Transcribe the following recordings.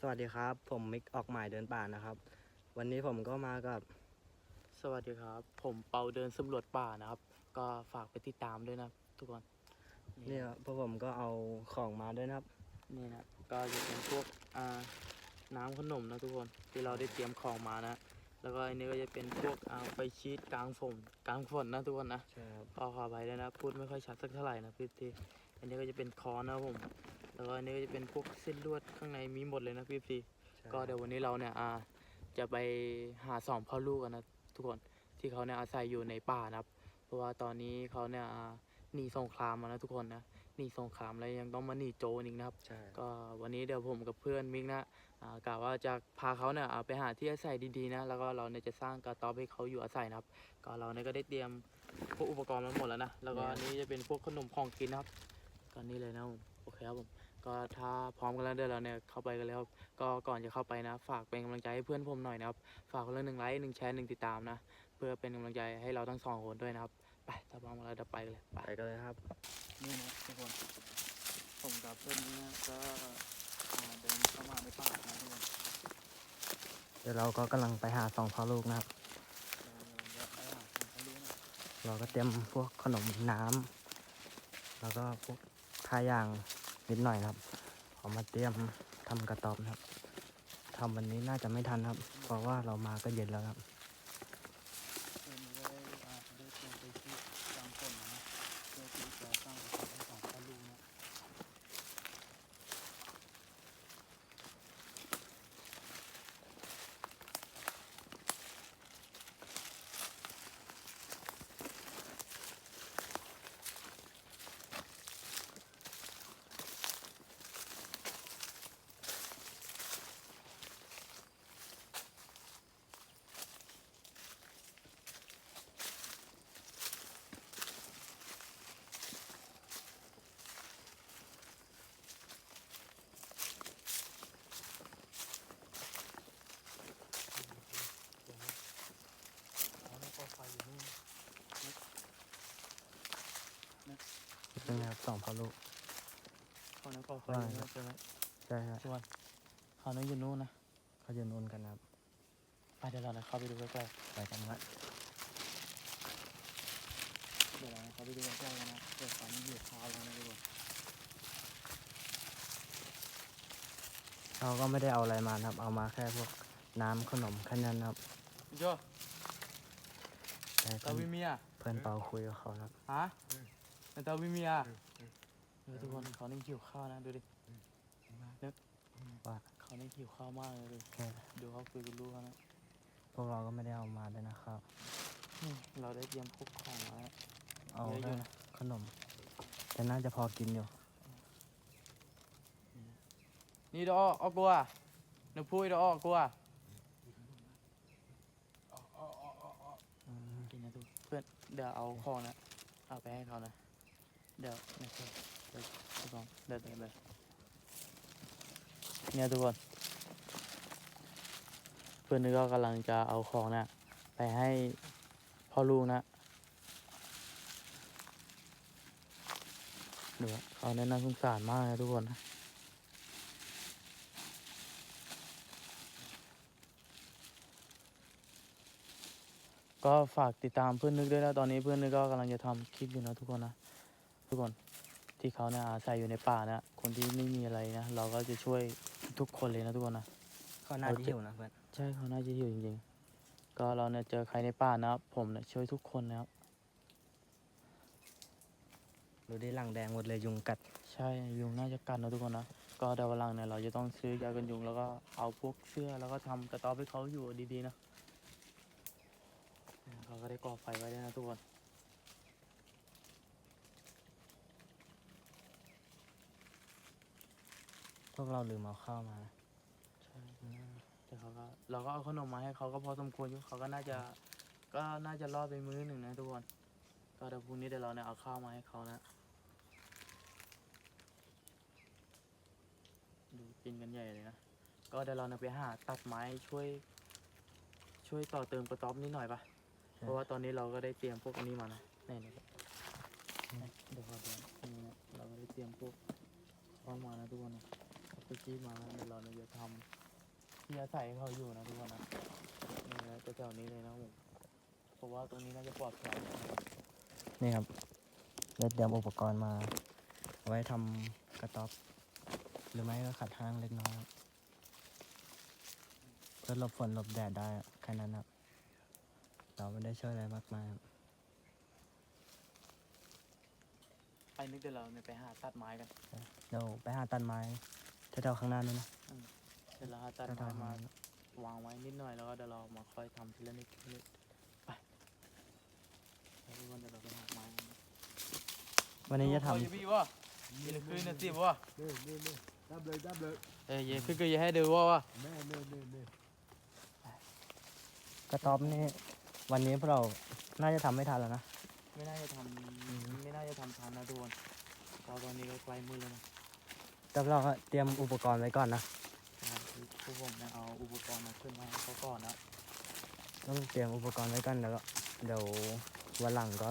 สวัสดีครับ ผมมิกออกหมายเดินป่านะครับ วันนี้ผมก็มากับ สวัสดีครับ ผมเปาเดินสำรวจป่านะครับ ก็ฝากไปติดตามด้วยนะทุกคนเนี่ยพวกผมก็เอาของมาด้วยนะครับ นี่นะก็จะเป็นพวกอ่าน้ำขนมนะทุกคนที่เราได้เตรียมของมานะ แล้วก็อันนี้ก็จะเป็นพวกอ่าไฟชีตกลางฝนกลางฝนนะทุกคนนะใช่ครับขอขอไปด้วยนะพูดไม่ค่อยชัดสักเท่าไหร่นะพี่ทีอันนี้ก็จะเป็นคอนนะครับผม แล้วก็อันนี้ก็จะเป็นพวกเส้นลวดข้างในมีหมดเลยนะพี่ทีก็เดี๋ยววันนี้เราเนี่ยอ่าจะไปหาสองพ่อลูกกันนะทุกคนที่เขาเนี่ยอาศัยอยู่ในป่านะครับ เพราะว่าตอนนี้เขาเนี่ยอ่าหนีสงครามมานะทุกคนนะหนีสงครามแล้วยังต้องมาหนีโจรอีกนะครับ ใช่ก็วันนี้เดี๋ยวผมกับเพื่อนมิกนะอ่ากะว่าจะพาเขาเนี่ยอ่าไปหาที่อาศัยดีๆนะแล้วก็เราเนี่ยจะสร้างกระต๊อบให้เขาอยู่อาศัยนะครับ ก็เราเนี่ยก็ได้เตรียมพวกอุปกรณ์มาหมดแล้วนะแล้วก็อันนี้จะเป็นพวกขนมของกินนะครับก็นี่เลยนะผมโอเคครับผม ก็ถ้าพร้อมกันแล้วเดี๋ยวเราเนี่ยเข้าไปกันแล้วครับก็ก่อนจะเข้าไปนะ ฝากเป็นกำลังใจให้เพื่อนผมหน่อยนะครับฝากคนละหนึ่งไลค์หนึ่งแชร์หนึ่งติดตามนะ เพื่อเป็นกำลังใจให้เราทั้งสองคนด้วยนะครับไปถ้าพร้อมกันแล้วเดี๋ยวไปกันเลยไปไปกันเลยครับ นี่นะทุกคน ผมกับเพื่อนนี่นะก็เดินเข้ามาในป่านะทุกคนเดี๋ยวเราก็กำลังไปหาสองพ่อลูกนะครับ เดี๋ยวไปหาคนเขารู้นะเราก็เตรียมพวกขนมน้ำแล้วก็พวกท่ายาง นิดหน่อยครับเอามาเตรียมทำกระต๊อบนะครับทำวันนี้น่าจะไม่ทันครับ เพราะว่าเรามาก็เย็นแล้วครับ เพื่อนนี่ก็ได้อ่าได้เตรียมไปที่กลางฝนนะเพื่อที่จะสร้างกระต๊อบให้สองพ่อลูกนะ อ๋อแล้วก็ไฟอยู่นู่น ซึ่งนะครับสองพ่อลูกเขานั้นก็ไฟอยู่นู่นใช่ไหมใช่ครับส่วนเขานั้นอยู่นู่นนะเขาจะนุ่นกันนะครับไปเดี๋ยวเราเข้าไปดูใกล้ไปกันครับๆเดี๋ยวเราเข้าไปดูใกล้ๆนะเดี๋ยวเขานี้อยู่ข้าวแล้วนะทุกคนเราก็ไม่ได้เอาอะไรมานะครับ เอามาแค่พวกน้ำขนมแค่นั้นนะครับโยแต่ตาวิเมียเพื่อนเปาคุยกับเขานะครับฮะ เป็นตาวิมียเออทุกคนเขานี่หิวข้าวนะดูดิว่าเขานี่หิวข้าวมากเลยดูดูเขาคุยกับลูกเขานะพวกเราก็ไม่ได้เอามาด้วยนะครับนี่เราได้เตรียมพวกของมาเอาเยอะอยู่นะ ขนม แต่น่าจะพอกินอยู่ นี่ดอกออกกัวนึกพูดดอกออกกัวกินนะทุกเพื่อนเดี๋ยวเอาของนะเอาไปให้เขานะ เดี๋ยวนี่คือเดี๋ยวทุกคนเดี๋ยวเดินเลยเนี่ยทุกคน เพื่อนนี่ก็กำลังจะเอาของนะไปให้พ่อลูกนะเดี๋ยวเขาเนี่ยน่าสงสารมากนะทุกคนนะก็ฝากติดตามเพื่อนนึกด้วยนะตอนนี้เพื่อนนึกก็กำลังจะทำคลิปอยู่นะทุกคนนะ ทุกคนที่เขาเนี่ยอาศัยอยู่ในป่านะคนที่ไม่มีอะไรนะเราก็จะช่วยทุกคนเลยนะทุกคนนะเขาน่าจะหิวนะเพื่อนใช่เขาน่าจะหิวจริงๆ ก็เราเนี่ยเจอใครในป่านะครับผมเนี่ยช่วยทุกคนนะครับดูได้หลังแดงหมดเลยยุงกัด ใช่ยุงน่าจะกัดนะทุกคนนะก็เดาววันหลังเนี่ยเราจะต้องซื้อยากันยุงแล้วก็เอาพวกเสื้อแล้วก็ทำกระต๊อบให้เขาอยู่ดีๆนะเนี่ยเขาก็ได้ก่อไฟไว้ด้วยนะทุกคน วกเราลืมเอาข้าวมา ใช่แต่เขาก็เราก็เอาขนมมาให้เขาก็พอสมควรอยู่เขาก็น่าจะ ก็น่าจะรอดไปมื้อหนึ่งนะทุกคนก็เดี๋ยวพรุ่งนี้เดี๋ยวเราเนี่ยเอาข้าวมาให้เขานะดูกินกันใหญ่เลยนะก็เดี๋ยวเราเนี่ยไปหาตัดไม้ช่วย ช่วยต่อเติมกระต๊อบนิดหน่อยปะเพราะว่าตอนนี้เราก็ได้เตรียมพวกอันนี้มานะนี่นี่เดี๋ยวขอเดี๋ยวนี่นะเราก็ได้เตรียมพวกข้อมานะทุกคนนะเอาไป จี้มานะเดี๋ยวเราเนี่ยจะทำอาศัยให้เขาอยู่นะทุกคนนะนี่นะแถวๆนี้เลยนะผมเพราะว่าตรงนี้น่าจะปลอดภัยนะนี่ครับได้เตรียมอุปกรณ์มาเอาไว้ทำกระต๊อบหรือไม่ก็ขัดห้างเล็กน้อยครับเพื่อหลบฝนหลบแดดได้อะแค่นั้นครับเราไม่ได้ช่วยอะไรมากมายครับไปนึกเดี๋ยวเราเนี่ยไปหาตัดไม้กันเดี๋ยวไปหาตันไม้ แถวๆข้างหน้านู้นนะเดี๋ยวเราหาตัดแถวๆไม้ข้างหมาน้าวางไว้นิดหน่อยแล้วก็เดี๋ยวเรามาค่อยทำทีละนิดทีละนิดไปแล้วทุกคนเดี๋ยวเราไปหาไม้กันนะวันนี้จะทำโอ้ยพี่วะยี่ละคืนนะสิวะนี่นี่นี่ดับเลยดับเลยเอ้ยยี่คือก็อย่าให้ดูว่าวะแม่นี่นี่นี่กระต๊อบนี่วันนี้พวกเราน่าจะทำไม่ทันแล้วนะไม่น่าจะทำไม่น่าจะทำทันนะทุกคนเพราะตอนนี้ก็ใกล้มืดแล้วนะ แต่เราก็เตรียมอุปกรณ์ไว้ก่อนนะนะครับพวกผมเนี่ยเอาอุปกรณ์มาขึ้นมาให้เขาก่อนนะต้องเตรียมอุปกรณ์ไว้ก่อนแล้วก็เดี๋ยววันหลังก็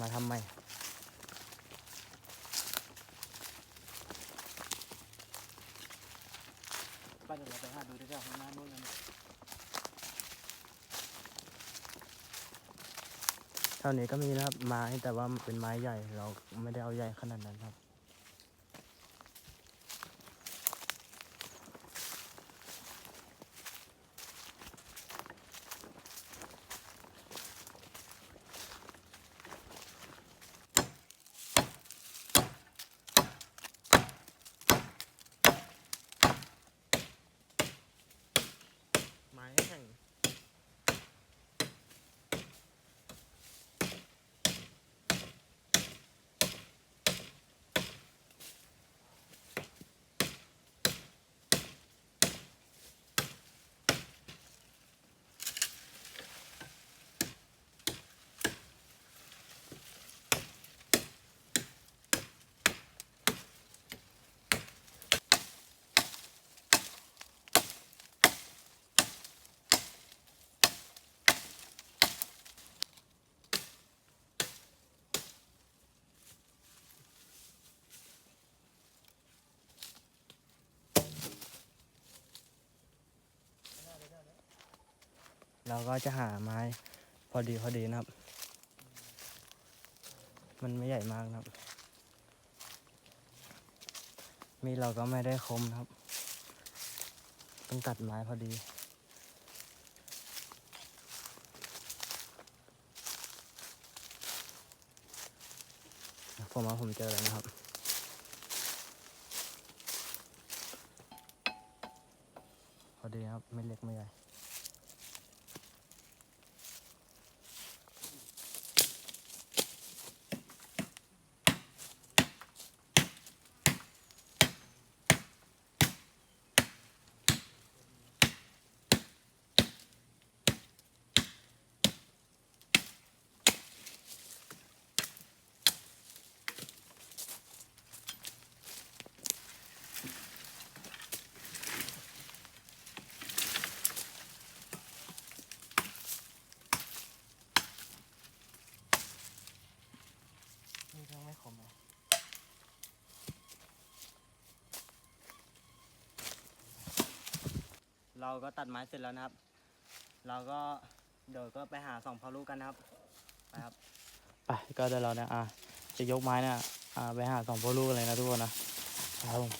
มาทำใหม่ ไปเดี๋ยวเราไปหาดูที่แถวข้างหน้านู่นนะเท่านี้ก็มีนะครับไม้แต่ว่าเป็นไม้ใหญ่เราไม่ได้เอาใหญ่ขนาดนั้นครับ เราก็จะหาไม้พอดีพอดีนะครับ มันไม่ใหญ่มากนะครับ มีเราก็ไม่ได้คมนะครับ ต้องตัดไม้พอดีผมว่าผมเจอแล้วนะครับ พอดีครับ ไม่เล็กไม่ใหญ่ เราก็ตัดไม้เสร็จแล้วนะครับ เราก็เดี๋ยวก็ไปหาสองพ่อลูกกันนะครับไปครับ ไปก็เดี๋ยวเราเนี่ยอะจะยกไม้เนี่ยอ่าไปหาสองพ่อลูกเลยนะทุกคนนะ ครับผม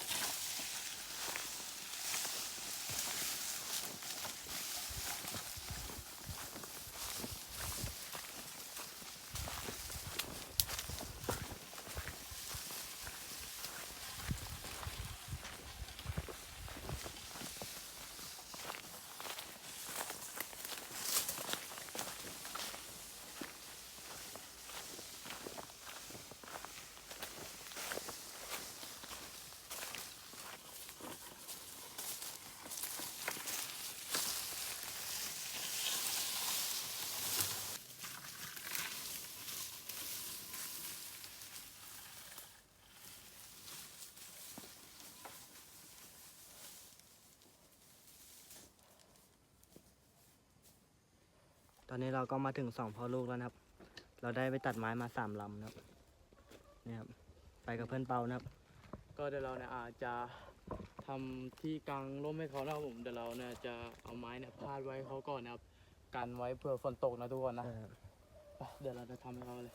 อนนี้เราก็มาถึงสองพ่อลูกแล้วนะครับ เราได้ไปตัดไม้มาสามลำนะครับนี่ครับ ไปกับเพื่อนเปานะครับ ก็เดี๋ยวเราเนี่ยอาจจะทำที่กางร่มให้เขานะครับผมเดี๋ยวเราเนี่ยจะเอาไม้เนี่ยพาดไว้เขาก่อนนะครับกันไว้เพื่อฝนตกนะทุกคนนะใช่ครับไปเดี๋ยวเราจะทำให้เขาเลย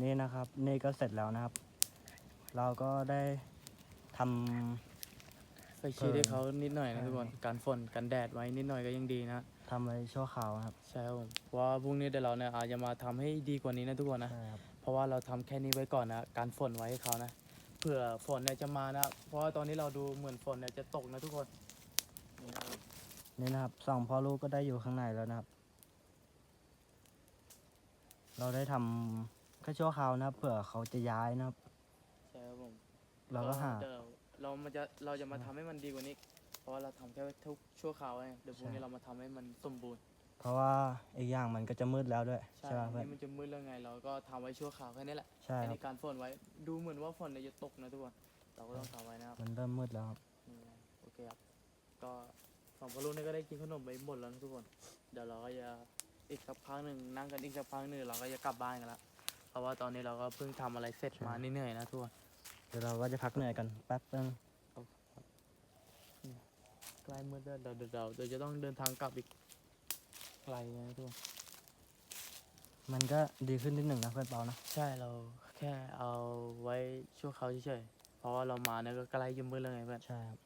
นี่นะครับนี่ก็เสร็จแล้วนะครับ เราก็ได้ทำไฟชีดให้เขานิดหน่อยนะใช่ทุกคนกันฝนกันแดดไว้นิดหน่อยก็ยังดีนะ ทำไว้ชั่วคราวนะครับใช่ครับผมเพราะว่าพรุ่งนี้เดี๋ยวเราเนี่ยอาจจะมาทำให้ดีกว่านี้นะทุกคนนะ ใช่ครับ เพราะว่าเราทำแค่นี้ไว้ก่อนนะ การฝนไว้ให้เขานะ เผื่อฝนเนี่ยจะมานะ เพราะว่าตอนนี้เราดูเหมือนฝนเนี่ยจะตกนะทุกคน นี่นะครับนี่นะครับสองพ่อลูกก็ได้อยู่ข้างในแล้วนะครับ เราได้ทำ แค่ชั่วคราวนะครับเผื่อเขาจะย้ายนะครับ ใช่ครับผมเราก็หาเดี๋ยวเรามันจะเราจะมาทำให้มันดีกว่านี้ เพราะว่าเราทำแค่ทุกชั่วคราวไงเดี๋ยวพรุ่งนี้ใช่ เรามาทำให้มันสมบูรณ์เพราะว่าอีกอย่างมันก็จะมืดแล้วด้วยใช่ใช่ไหมเพื่อนนี่มันจะมืดเรื่องไง เราก็ทำไว้ชั่วคราวแค่นี้แหละใช่แค่ครัในบการฝนไว้ดูเหมือนว่าฝนเนี่ยจะตกนะทุกคนเราก็ต้องทำไว้นะครับมันเริ่มมืดแล้วครับนี่นะโอเคครับก็สองพอลูกนี่ก็ได้กินขนมไปหมดแล้วนะทุกคน เดี๋ยวเราก็จะอีกสักพักหนึ่งนั่งกันอีกสักพักหนึ่งเราก็จะกลับบ้านกันละ เพราะว่าตอนนี้เราก็เพิ่งทำอะไรเสร็จมาเหนื่อยๆนะทุกคนเดี๋ยวเราก็จะพักเหนื่อยกันแป๊บนึงใกล้มืดแล้วเดี๋ยวเดี๋ยวเดี๋ยวเดี๋ยวจะต้องเดินทางกลับอีกไกลนะทุกคนมันก็ดีขึ้นนิดหนึ่งนะเพื่อนเปานะใช่เราแค่เอาไว้ชั่วคราวเฉยๆเพราะว่าเรามาเนี่ยก็ใกล้จะมืดแล้วไงเพื่อนใช่ครับ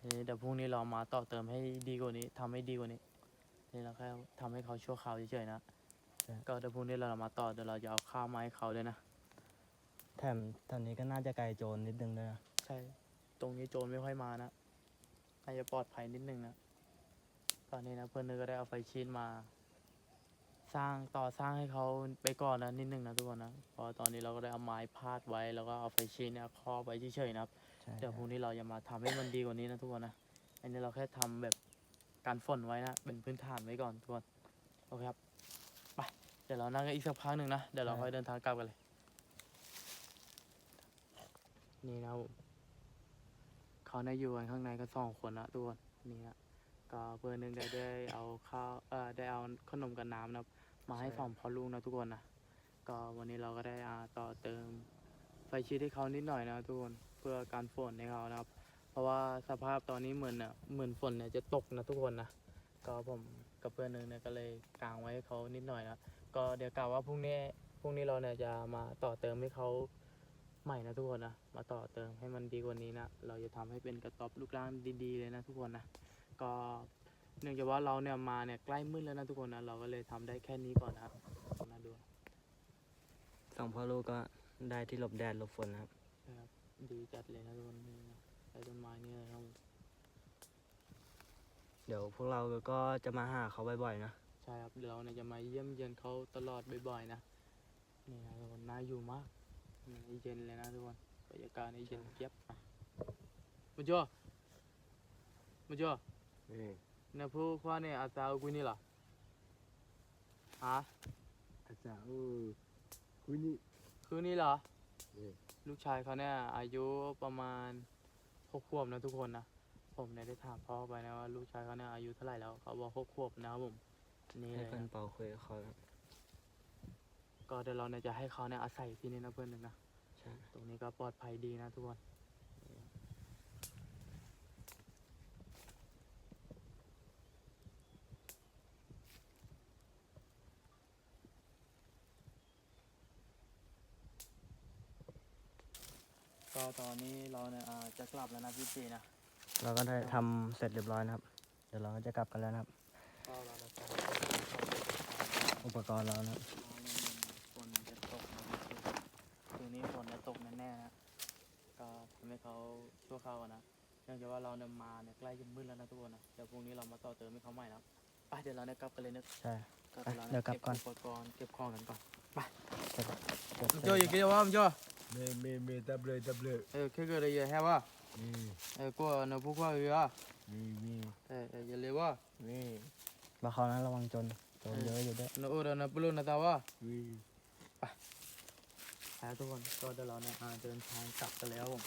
ทีนี้เดี๋ยวพรุ่งนี้เรามาต่อเติมให้ดีกว่านี้ทำให้ดีกว่านี้นี่เราแค่ทำให้เขาชั่วคราวเฉยๆนะ ก็เดี๋ยวพรุ่งนี้เรามาต่อเดี๋ยวเราจะเอาข้าวมาให้เขาด้วยนะ แถมตอนนี้ก็น่าจะไกลโจรนิดนึงด้วยนะ ใช่ ตรงนี้โจรไม่ค่อยมานะ น่าจะปลอดภัยนิดนึงนะ ตอนนี้นะเพื่อนนึกก็ได้เอาไฟชีนมา สร้างต่อสร้างให้เขาไปก่อนนะนิดนึงนะทุกคนนะเพราะตอนนี้เราก็ได้เอาไม้พาดไว้แล้วก็เอาไฟชีนเนี่ยครอบไว้เฉยๆนะครับใช่เดี๋ยวพรุ่งนี้เราจะมาทำให้มันดีกว่านี้นะทุกคนนะ อันนี้เราแค่ทำแบบการฝนไว้นะ เป็นพื้นฐานไว้ก่อนทุกคน โอเคครับไป เดี๋ยวเรานั่งกันอีกสักพักหนึ่งนะ เดี๋ยวเราค่อยเดินทางกลับกันเลย นี่นะครับผมเขาได้อยู่กันข้างในก็สองคนนะทุกคนนี่นะก็เพื่อนหนึงได้ได้เอาข้าวเอ่อได้เอาขนมกับน้ำนะมาให้สองพ่อลูกนะทุกคนนะก็วันนี้เราก็ได้อ่าต่อเติมไฟชีดให้เขานิดหน่อยนะทุกคนเพื่อการฝนให้เขานะครับ เพราะว่าสภาพตอนนี้เหมือนอะเหมือนฝนเนี่ยจะตกนะทุกคนนะก็ผมกับเพื่อนหนึ่งเนี่ยก็เลยกางไว้ให้เขานิดหน่อยนะ ก็เดี๋ยวกล่าวว่าพรุ่งนี้พรุ่งนี้เราเนี่ยจะมาต่อเติมให้เขาใหม่นะทุกคนนะมาต่อเติมให้มันดีกว่านี้นะเราจะทำให้เป็นกระต๊อบลูกร่างดีๆเลยนะทุกคนนะก็เนื่องจากว่าเราเนี่ยมาเนี่ยใกล้มืดแล้วนะทุกคนนะเราก็เลยทำได้แค่นี้ก่อนนะครับนะดูสองพ่อลูกก็ได้ที่หลบแดดหลบฝนนะครับนะครับดีจัดเลยนะทุกคนนี่นะใต้ต้นไม้นี่นะครับเดี๋ยวพวกเราก็จะมาหาเขาบ่อยๆนะ ใช่ครับเดี๋ยวเราเนี่ยจะมาเยี่ยมเยียนเขาตลอดบ่อยๆนะนี่นะทุกคนน่าอยู่มากนี่เย็นเลยนะทุกคนบรรยากาศนี่เย็นเจี๊ยบอะมาจ่อมาจ่อเนี่ยพวกว่าเนี่ยอาซาอุกุนี่เหรอฮะอาจารย์เออคุณนี่คือนี่เหรอเออลูกชายเขาเนี่ยอายุประมาณหกขวบนะทุกคนนะผมเนี่ยได้ถามพ่อไปนะว่าลูกชายเขาเนี่ยอายุเท่าไหร่แล้วเขาบอกหกขวบนะครับผม นี่เลให้ยเพื่อนนะเปาคุยกับเขาครับก็เดี๋ยวเราเนี่ยจะให้เขาเนี่ยอาศัยที่นี่นะเพื่อนหนึ่งนะ ใช่ตรงนี้ก็ปลอดภัยดีนะทุกคน ก็ตอนนี้เราเนี่ยอ่าจะกลับแล้วนะพี่จีนะ เราก็ได้ทำเสร็จเรียบร้อยนะครับ เดี๋ยวเราก็จะกลับกันแล้วนะครับ ก็เราจะไป อุปกรณ์เรานะครับฝนจะตกนะคืนนี้ฝนจะตกแน่ๆนะ ก็ทำให้เขาชั่วคราวอะนะเนื่องจากว่าเราเนี่ยมาเนี่ยใกล้จะมืดแล้วนะทุกคนนะเดี๋ยวพรุ่งนี้เรามาต่อเติมให้เขาใหม่นะครับไปเดี๋ยวเราเนี่ยกลับกันเลยนะใช่ก็ไปเราเดี๋เนี่ยยวกลับเก็บก่อนอุปกรณ์เก็บของกันก่อนเสร็จเสร็จโจอย่าเกี่ยวว่ามันโจ Me me me table table. เออแค่เกิดอะไรอย่าแฮว่า Me เออกูเนอะพวกว่าเออ me me เออเอออย่าเลยว่า me มาเขานะระวังจน โจรเยอะอยู่ด้วยเนอะเออเนอะปลุกนะตาว่า me. ไปทุกคนก็เดี๋ยวเราเนี่ยอ่าเดินทางกลับกันแล้วผม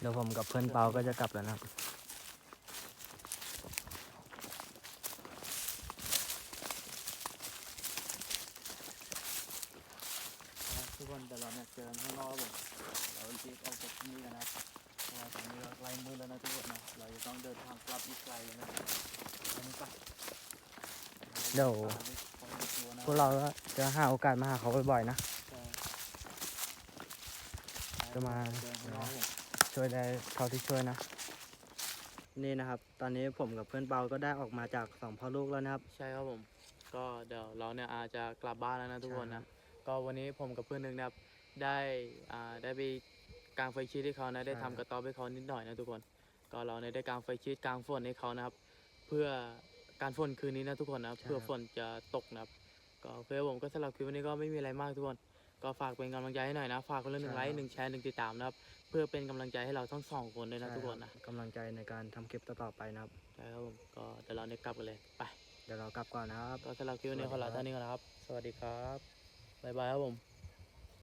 เดี๋ยวผมกับเพื่อนเปาก็จะกลับแล้วนะครับทุกคนเดี๋ยวเราเนี่ยเจอกันข้างนอกครับผมเรารีบออกจากที่นี่กันนะครับเพราะว่าตอนนี้เราใกล้มืดแล้วนะทุกคนนะเราจะต้องเดินทางกลับอีกไกลเลยนะตอนนี้ไป เดี๋ยวพวกเราก็จะหาโอกาสมาหาเขาบ่อยๆนะ จะมาเดินข้างนอกครับผมช่วยได้เท่าที่ช่วยนะ นี่นะครับ ตอนนี้ผมกับเพื่อนเปาก็ได้ออกมาจากสองพ่อลูกแล้วนะครับ ใช่ครับผม ก็เดี๋ยวเราเนี่ยอาจจะกลับบ้านแล้วนะทุกคนนะ ก็วันนี้ผมกับเพื่อนหนึ่งนะครับได้อ่าได้ไปกางไฟชีตให้เขานะได้ใช่ทำกระต๊อบให้เขานิดหน่อยนะทุกคน ก็เราเนี่ยได้กางไฟชีตกางฝนให้เขานะครับ เพื่อ การฝนคืนนี้นะทุกคนนะเพื่อฝนจะตกนะครับ ก็โอเคครับผมก็สำหรับคลิปวันนี้ก็ไม่มีอะไรมากทุกคน ก็ฝากเป็นกำลังใจให้หน่อยนะ ฝากคนละหนึ่งไลค์หนึ่งแชร์หนึ่งติดตามนะครับ เพื่อเป็นกำลังใจให้เราทั้งสองคนด้วยนะทุกคนนะกำลังใจในการทำคลิปต่อๆไปนะครับ ใช่ครับผมก็เดี๋ยวเราเนี่ยกลับกันเลยไป เดี๋ยวเรากลับก่อนนะครับ ก็สำหรับคลิปวันนี้ขอลาท่านนี้ก่อนนะครับ สวัสดีครับบ๊ายบายครับผม